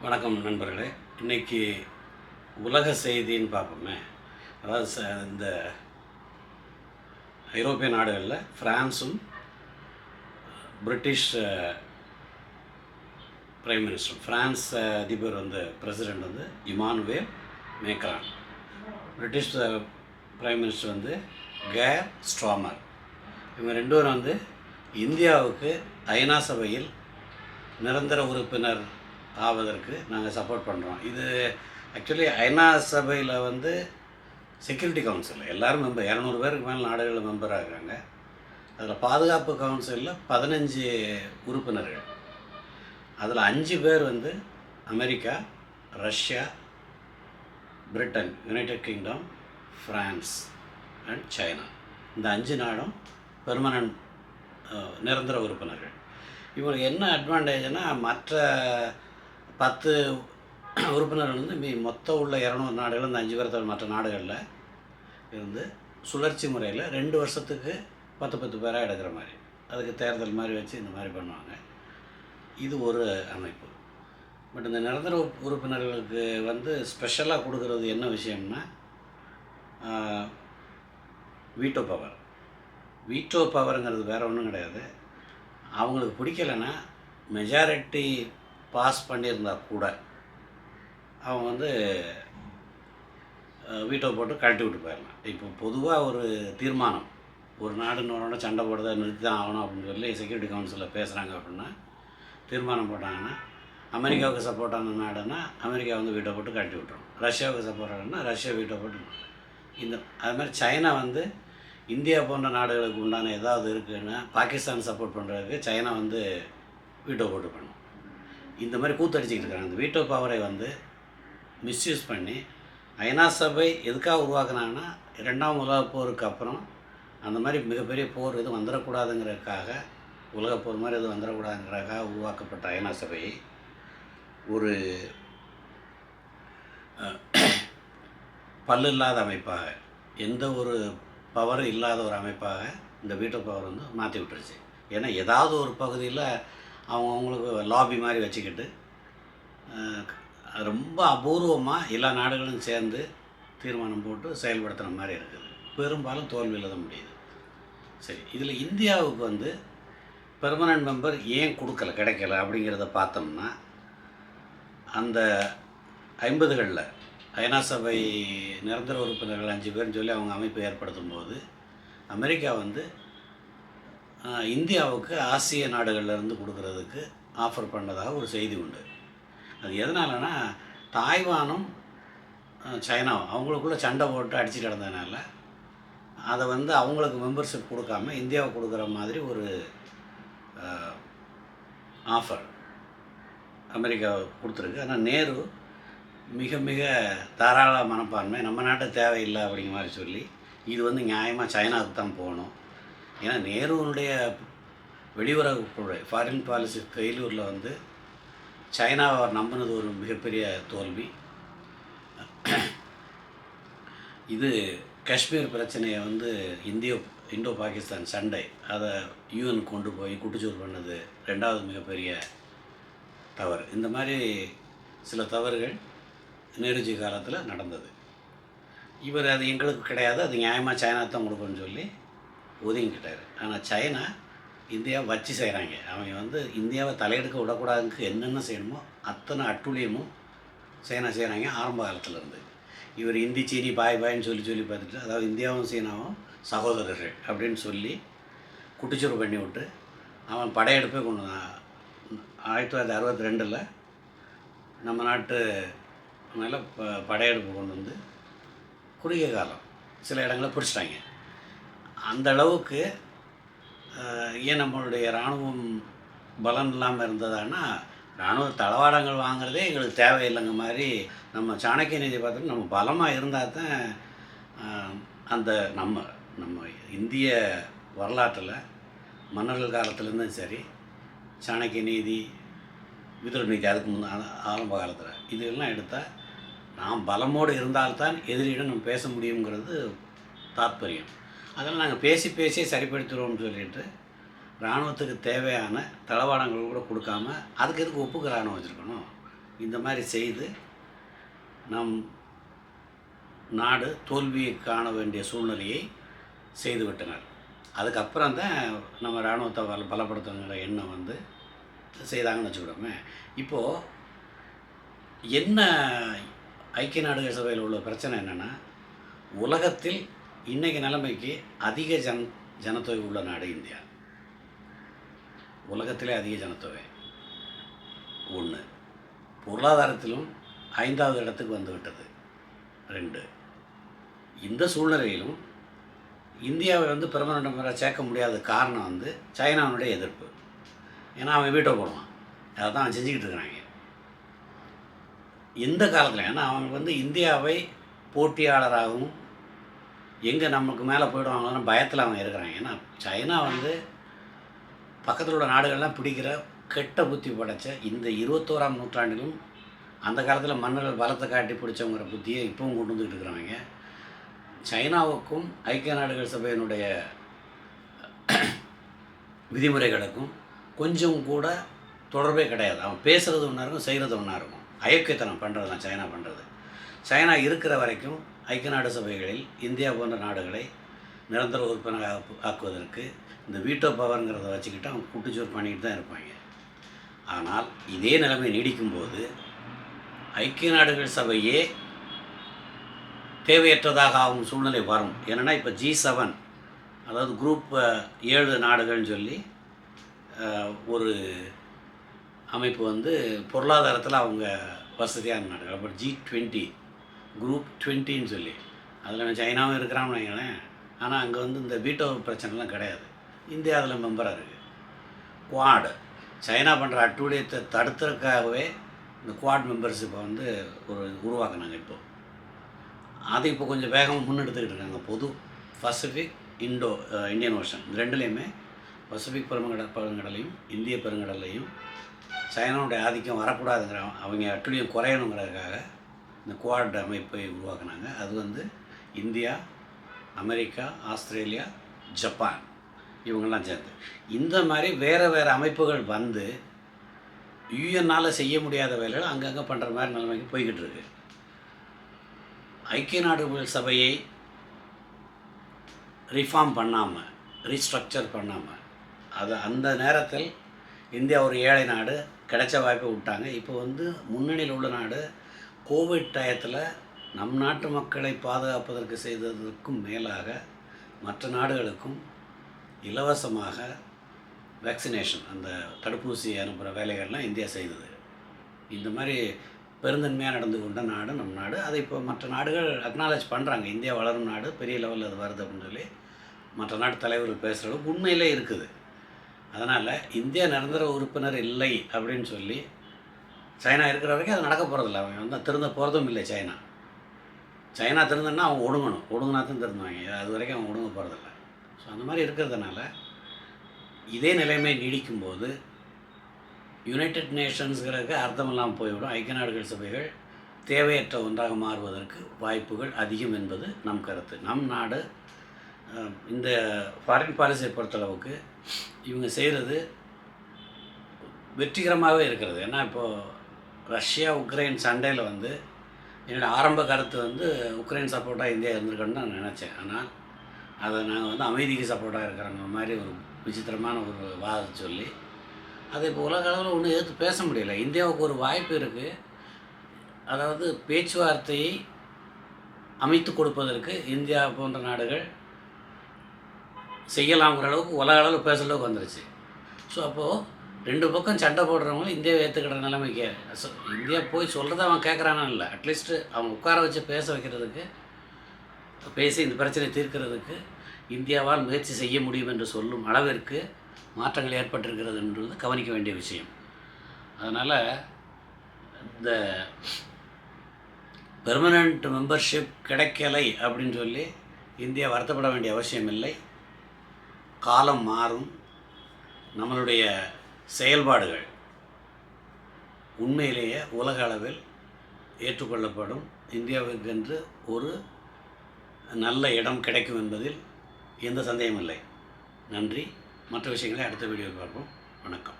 வணக்கம் நண்பர்களே. இன்னைக்கு உலக செய்தின்னு பார்ப்போமே. அதாவது ச- இந்த ஐரோப்பிய நாடுகளில் ஃப்ரான்ஸும் பிரிட்டிஷ் பிரைம் மினிஸ்டர் ஃப்ரான்ஸ் அதிபர் வந்து பிரசிடெண்ட் வந்து Emmanuel Macron. British prime minister வந்து கேர் ஸ்ட்ராமர். இவங்க ரெண்டு பேரும் வந்து இந்தியாவுக்கு ஐநா சபையில் நிரந்தர உறுப்பினர் ஆவதற்கு நாங்கள் சப்போர்ட் பண்ணுறோம் இது ஆக்சுவலி ஐநா சபையில் வந்து செக்யூரிட்டி கவுன்சில் எல்லாரும் மெம்பர் இரநூறு பேருக்கு மேலே நாடுகளில் மெம்பர் ஆகுறாங்க. அதில் பாதுகாப்பு கவுன்சிலில் பதினஞ்சு உறுப்பினர்கள். அதில் அஞ்சு பேர் வந்து America Russia Britain United Kingdom France and China இந்த அஞ்சு நாடும் பெர்மனன்ட் நிரந்தர உறுப்பினர்கள். இவங்களுக்கு என்ன அட்வான்டேஜ்னால் மற்ற பத்து உறுப்பினர்கள் வந்து மீ மொத்தம் உள்ள இரநூறு நாடுகள் இந்த அஞ்சு பேர் தவிர மற்ற நாடுகளில் இருந்து சுழற்சி முறையில் ரெண்டு வருஷத்துக்கு பத்து பத்து பேராக எடுக்கிற மாதிரி. அதுக்கு தேர்தல் மாதிரி வச்சு இந்த மாதிரி பண்ணுவாங்க. இது ஒரு அமைப்பு. பட் இந்த நிரந்தர உறுப்பினர்களுக்கு வந்து ஸ்பெஷலாக கொடுக்கறது என்ன விஷயம்னா வீட்டோ பவர் வீட்டோ பவருங்கிறது வேறு ஒன்றும் கிடையாது. அவங்களுக்கு பிடிக்கலைன்னா மெஜாரிட்டி பாஸ் பண்ணியிருந்தா கூட அவங்க வந்து வீட்டை போட்டு கழட்டி விட்டு போயிடலாம். இப்போ பொதுவாக ஒரு தீர்மானம் ஒரு நாடுன்னு சண்டை போடுறதை நிறுத்தி தான் ஆகணும் அப்படின்னு சொல்லி செக்யூரிட்டி கவுன்சிலில் பேசுகிறாங்க அப்படின்னா தீர்மானம் போட்டாங்கன்னா அமெரிக்காவுக்கு சப்போர்ட்டான நாடுன்னா அமெரிக்கா வந்து வீட்டை போட்டு கழட்டி விட்டுரும். ரஷ்யாவுக்கு சப்போர்ட் ஆகுனா ரஷ்யா வீட்டை போட்டு இந்த அது மாதிரி சைனா வந்து இந்தியா போன்ற நாடுகளுக்கு உண்டான ஏதாவது இருக்குன்னா பாகிஸ்தான் சப்போர்ட் பண்ணுறதுக்கு சைனா வந்து வீட்டை போட்டு பண்ணும் இந்த மாதிரி கூத்தடிச்சிக்கிட்டு இருக்காங்க. அந்த வீட்டோ பவரை வந்து மிஸ்யூஸ் பண்ணி ஐநா சபை எதுக்காக உருவாக்குனாங்கன்னா ரெண்டாம் உலக போருக்கு அப்புறம் அந்த மாதிரி மிகப்பெரிய போர் எதுவும் வந்துடக்கூடாதுங்கிறதுக்காக உலக போர் மாதிரி எதுவும் வந்துடக்கூடாதுங்கிறதுக்காக உருவாக்கப்பட்ட ஐநா சபை ஒரு பல்லு இல்லாத அமைப்பாக எந்த ஒரு பவரும் இல்லாத ஒரு அமைப்பாக இந்த வீட்டோ பவர் வந்து மாற்றி விட்டுருச்சு. ஏன்னா ஏதாவது ஒரு பகுதியில் அவங்கவுங்களுக்கு லாபி மாதிரி வச்சுக்கிட்டு ரொம்ப அபூர்வமாக எல்லா நாடுகளும் சேர்ந்து தீர்மானம் போட்டு செயல்படுத்துகிற மாதிரி இருக்குது. பெரும்பாலும் தோல்வியில் தான் முடியுது. சரி இதில் இந்தியாவுக்கு வந்து பெர்மனன்ட் மெம்பர் ஏன் கொடுக்கல கிடைக்கல அப்படிங்கிறத பார்த்தோம்னா அந்த ஐம்பதுகளில் ஐநா சபை நிரந்தர உறுப்பினர்கள் அஞ்சு பேர்னு சொல்லி அவங்க அமைப்பு ஏற்படுத்தும் போது அமெரிக்கா வந்து இந்தியாவுக்கு ஆசிய நாடுகள்லேருந்து கொடுக்கறதுக்கு ஆஃபர் பண்ணதாக ஒரு செய்தி உண்டு. அது எதனாலனா தாய்வானும் சைனாவும் அவங்களுக்குள்ள சண்டை போட்டு அடிச்சுட்டு கிடந்ததுனால அதை வந்து அவங்களுக்கு மெம்பர்ஷிப் கொடுக்காம இந்தியாவுக்கு கொடுக்குற மாதிரி ஒரு ஆஃபர் அமெரிக்கா கொடுத்துருக்கு. ஆனால் நேரு மிக மிக தாராள மனப்பான்மை நம்ம நாட்டு தேவையில்லை அப்படிங்கிற மாதிரி சொல்லி இது வந்து நியாயமாக சைனாவுக்கு தான் போகணும். ஏன்னா நேருனுடைய வெளியுறவு கொள்கை ஃபாரின் பாலிசி ஃபெயிலூரில் வந்து சைனாவை நம்பினது ஒரு மிகப்பெரிய தோல்வி. இது காஷ்மீர் பிரச்சனையை வந்து இந்தியோ இந்தோ பாகிஸ்தான் சண்டை அதை யூஎன் கொண்டு போய் குட்டுச்சூறு பண்ணது ரெண்டாவது மிகப்பெரிய தவறு. இந்த மாதிரி சில தவறுகள் நேருஜி காலத்தில் நடந்தது. இவர் அது எங்களுக்கு கிடையாது அது நியாயமாக சைனா தான் கொடுக்கணும்னு சொல்லி ஒதுங்கிக்கிட்டார். ஆனால் சைனா இந்தியாவை வச்சு செய்கிறாங்க அவங்க வந்து இந்தியாவை தலையெடுக்க விடக்கூடாதுக்கு என்னென்ன செய்யணுமோ அத்தனை அட்டுழியமும் சைனா செய்கிறாங்க ஆரம்ப காலத்தில் இருந்து இவர் இந்தி சீனி பாய் பாய்ன்னு சொல்லி சொல்லி பார்த்துட்டு அதாவது இந்தியாவும் சீனாவும் சகோதரர்கள் அப்படின்னு சொல்லி குட்டிச்சுறு பண்ணி விட்டு அவன் படையெடுப்பே கொண்டு வந்தான். ஆயிரத்தி தொள்ளாயிரத்தி அறுபத்தி ரெண்டில் நம்ம நாட்டு மேலே ப படையெடுப்பு கொண்டு வந்து குறுகிய காலம் சில இடங்களை பிடிச்சிட்டாங்க. அந்த அளவுக்கு ஏன் நம்மளுடைய இராணுவம் பலம் இல்லாமல் இருந்ததான்னா இராணுவ தளவாடங்கள் வாங்குறதே எங்களுக்கு தேவையில்லைங்க மாதிரி நம்ம சாணக்கிய நிதி பார்த்தோம்னா நம்ம பலமாக இருந்தால் தான் அந்த நம்ம நம்ம இந்திய வரலாற்றில் மன்னர்கள் காலத்துலேருந்தும் சரி சாணக்கிய நீதி விதுர நீதி அதுக்கு முன்ன ஆரம்ப காலத்தில். இதெல்லாம் எடுத்தால் நாம் பலமோடு இருந்தால்தான் எதிரியிடம் நம்ம பேச முடியுங்கிறது தாத்பரியம். அதெல்லாம் நாங்கள் பேசி பேசி சரிப்படுத்துகிறோம்னு சொல்லிட்டு இராணுவத்துக்கு தேவையான தளவாடங்கள் கூட கொடுக்காம அதுக்கு எதுக்கு ஒப்புக்கு இராணுவம் வச்சுருக்கணும்? இந்த மாதிரி செய்து நம் நாடு தோல்வியை காண வேண்டிய சூழ்நிலையை செய்து விட்டனர். அதுக்கப்புறம் தான் நம்ம இராணுவத்தை பல பலப்படுத்தணுங்கிற எண்ணம் வந்து செய்தாங்கன்னு வச்சுக்கிடோமே இப்போது என்ன ஐக்கிய நாடுகள் சபையில் உள்ள பிரச்சனை என்னென்னா உலகத்தில் இன்றைக்கி நிலைமைக்கு அதிக ஜன் ஜனத்தொகை உள்ள நாடு இந்தியா. உலகத்திலே அதிக ஜனத்தொகை. ஒன்று பொருளாதாரத்திலும் ஐந்தாவது இடத்துக்கு வந்து விட்டது. ரெண்டு இந்த சூழ்நிலையிலும் இந்தியாவை வந்து பெருமனண்ட் மெம்பராக சேர்க்க முடியாத காரணம் வந்து சைனாவுடைய எதிர்ப்பு. ஏன்னா அவன் வீட்டை போடுவான். அதை தான் அவன் செஞ்சுக்கிட்டு இருக்கிறாங்க. எந்த காலத்தில் ஏன்னா அவங்க வந்து இந்தியாவை போட்டியாளராகவும் எங்கே நமக்கு மேலே போயிடுவாங்களோன்னு பயத்தில் அவங்க இருக்கிறாங்க. ஏன்னா சைனா வந்து பக்கத்தில் உள்ள நாடுகள்லாம் பிடிக்கிற கெட்ட புத்தி படைச்ச இந்த இருபத்தோராம் நூற்றாண்டிலும் அந்த காலத்தில் மன்னர்கள் பலத்தை காட்டி பிடிச்சவங்கிற புத்தியை இப்போவும் கொண்டு வந்துக்கிட்டு இருக்கிறவங்க சைனாவுக்கும் ஐக்கிய நாடுகள் சபையினுடைய விதிமுறைகளுக்கும் கொஞ்சம் கூட தொடர்பே கிடையாது. அவன் பேசுகிறது ஒன்றா இருக்கும் செய்கிறது ஒன்றா இருக்கும். அயோக்கியத்தனம் பண்ணுறது தான் சைனா பண்ணுறது சைனா இருக்கிற வரைக்கும் ஐக்கிய நாடு சபைகளில் இந்தியா போன்ற நாடுகளை நிரந்தர உறுப்பினராக ஆக்குவதற்கு இந்த வீட்டோ பவருங்கிறத வச்சுக்கிட்டு அவங்க கூட்டுச்சோர் பண்ணிக்கிட்டு தான் இருப்பாங்க. ஆனால் இதே நிலைமை நீடிக்கும்போது ஐக்கிய நாடுகள் சபையே தேவையற்றதாக ஆகும் சூழ்நிலை வரும். ஏன்னா இப்போ ஜி செவன் அதாவது குரூப் ஏழு நாடுகள்னு சொல்லி ஒரு அமைப்பு வந்து பொருளாதாரத்தில் அவங்க வசதியாக நாடுகள் அப்புறம் ஜி டுவெண்ட்டி குரூப் டுவெண்ட்டின்னு சொல்லி. அதில் சைனாவும் இருக்கிறான்னு வைங்களேன். ஆனால் அங்கே வந்து இந்த வீட்டோ பிரச்சனைலாம் கிடையாது. இந்தியா அதில் மெம்பராக இருக்குது குவாடு சைனா பண்ணுற அட்டூழியத்தை தடுத்துறதுக்காகவே இந்த குவாட் மெம்பர்ஷிப்பை வந்து ஒரு உருவாக்குனாங்க இப்போது அது இப்போ கொஞ்சம் வேகமாக முன்னெடுத்துக்கிட்டு இருக்காங்க. பொது பசிபிக் இண்டோ இந்தியன் ஓஷன் இந்த ரெண்டுலேயுமே பசிபிக் பெருங்கடல் பெருங்கடலையும் இந்திய பெருங்கடல்லையும் சைனாவுடைய ஆதிக்கம் வரக்கூடாதுங்கிற அவங்க அட்டுழியம் குறையணுங்கிறதுக்காக இந்த குவாட் அமைப்பை உருவாக்குனாங்க. அது வந்து இந்தியா அமெரிக்கா ஆஸ்திரேலியா ஜப்பான் இவங்கெல்லாம் சேர்ந்து. இந்த மாதிரி வேறு வேறு அமைப்புகள் வந்து யூஎன்னால் செய்ய முடியாத வேலைகள் அங்கங்கே பண்ணுற மாதிரி நிலைமைக்கு போய்கிட்டு இருக்கு. ஐக்கிய நாடுகள் சபையை ரிஃபார்ம் பண்ணாமல் ரீஸ்ட்ரக்சர் பண்ணாமல் அது அந்த நேரத்தில் இந்தியா ஒரு ஏழை நாடு கிடைச்ச வாய்ப்பை விட்டாங்க. இப்போ வந்து முன்னணியில் உள்ள நாடு கோவிட் டயத்தில் நம் நாட்டு மக்களை பாதுகாப்பதற்கு செய்ததற்கும் மேலாக மற்ற நாடுகளுக்கும் இலவசமாக வேக்சினேஷன் அந்த தடுப்பூசி அனுப்புகிற வேலைகள்லாம் இந்தியா செய்தது. இந்த மாதிரி பெருந்தன்மையாக நடந்து கொண்ட நாடு நம் நாடு. அதை இப்போ மற்ற நாடுகள் அக்னாலேஜ் பண்ணுறாங்க இந்தியா வளரும் நாடு பெரிய லெவலில் அது வருது அப்படின்னு சொல்லி மற்ற நாட்டு தலைவர்கள் பேசுகிற அளவுக்கு உண்மையிலே இருக்குது. அதனால் இந்தியா நிரந்தர உறுப்பினர் இல்லை அப்படின்னு சொல்லி சைனா இருக்கிற வரைக்கும் அது நடக்க போகிறதில்ல அவன் வந்து திருந்த போகிறதும் இல்லை சைனா. சைனா திருந்தன்னா அவன் ஒடுங்கணும். ஒடுங்கினா தான் திருந்துவாங்க. அது வரைக்கும் அவன் ஒடுங்க போகிறதில்ல ஸோ அந்த மாதிரி இருக்கிறதுனால இதே நிலைமை நீடிக்கும்போது யுனைடெட் நேஷன்ஸுங்கிறதுக்கு அர்த்தம் இல்லாமல் போய்விடும். ஐக்கிய நாடுகள் சபைகள் தேவையற்ற ஒன்றாக மாறுவதற்கு வாய்ப்புகள் அதிகம் என்பது நம் கருத்து. நம் நாடு இந்த ஃபாரின் பாலிசியை பொறுத்தளவுக்கு இவங்க செய்கிறது வெற்றிகரமாகவே இருக்கிறது. ஏன்னா இப்போது ரஷ்யா உக்ரைன் சண்டையில் வந்து என்னோடய ஆரம்ப கருத்து வந்து உக்ரைன் சப்போர்ட்டாக இந்தியா இருந்திருக்கணும்னு நான் நினச்சேன். ஆனால் அதை நாங்கள் வந்து அமைதிக்கு சப்போர்ட்டாக இருக்கிறவங்க மாதிரி ஒரு விசித்திரமான ஒரு வாதம் சொல்லி அதை இப்போ உலக அளவில் ஒன்றும் எதிர்த்து பேச முடியல. இந்தியாவுக்கு ஒரு வாய்ப்பு இருக்குது அதாவது பேச்சுவார்த்தையை அமைத்து கொடுப்பதற்கு இந்தியா போன்ற நாடுகள் செய்யலாங்கிற அளவுக்கு உலக அளவில் பேசுகிற அளவுக்கு வந்துருச்சு. ஸோ அப்போது ரெண்டு பக்கம் சண்டை போடுறவங்களும் இந்தியாவை ஏற்றுக்கிற நிலைமைக்கு. இந்தியா போய் சொல்கிறத அவன் கேட்குறானா இல்லை. அட்லீஸ்ட்டு அவன் உட்கார வச்சு பேச வைக்கிறதுக்கு பேசி இந்த பிரச்சனையை தீர்க்கிறதுக்கு இந்தியாவால் முயற்சி செய்ய முடியும் என்று சொல்லும் அளவிற்கு மாற்றங்கள் ஏற்பட்டிருக்கிறது என்றது கவனிக்க வேண்டிய விஷயம். அதனால் இந்த பெர்மனண்ட் மெம்பர்ஷிப் கிடைக்கலை அப்படின்னு சொல்லி இந்தியா வருத்தப்பட வேண்டிய அவசியம் இல்லை. காலம் மாறும் நம்மளுடைய செயல்பாடுகள் உண்மையிலேயே உலக அளவில் ஏற்றுக்கொள்ளப்படும். இந்தியாவிற்கென்று ஒரு நல்ல இடம் கிடைக்கும் என்பதில் எந்த சந்தேகமில்லை நன்றி. மற்ற விஷயங்களை அடுத்த வீடியோவில் பார்ப்போம். வணக்கம்.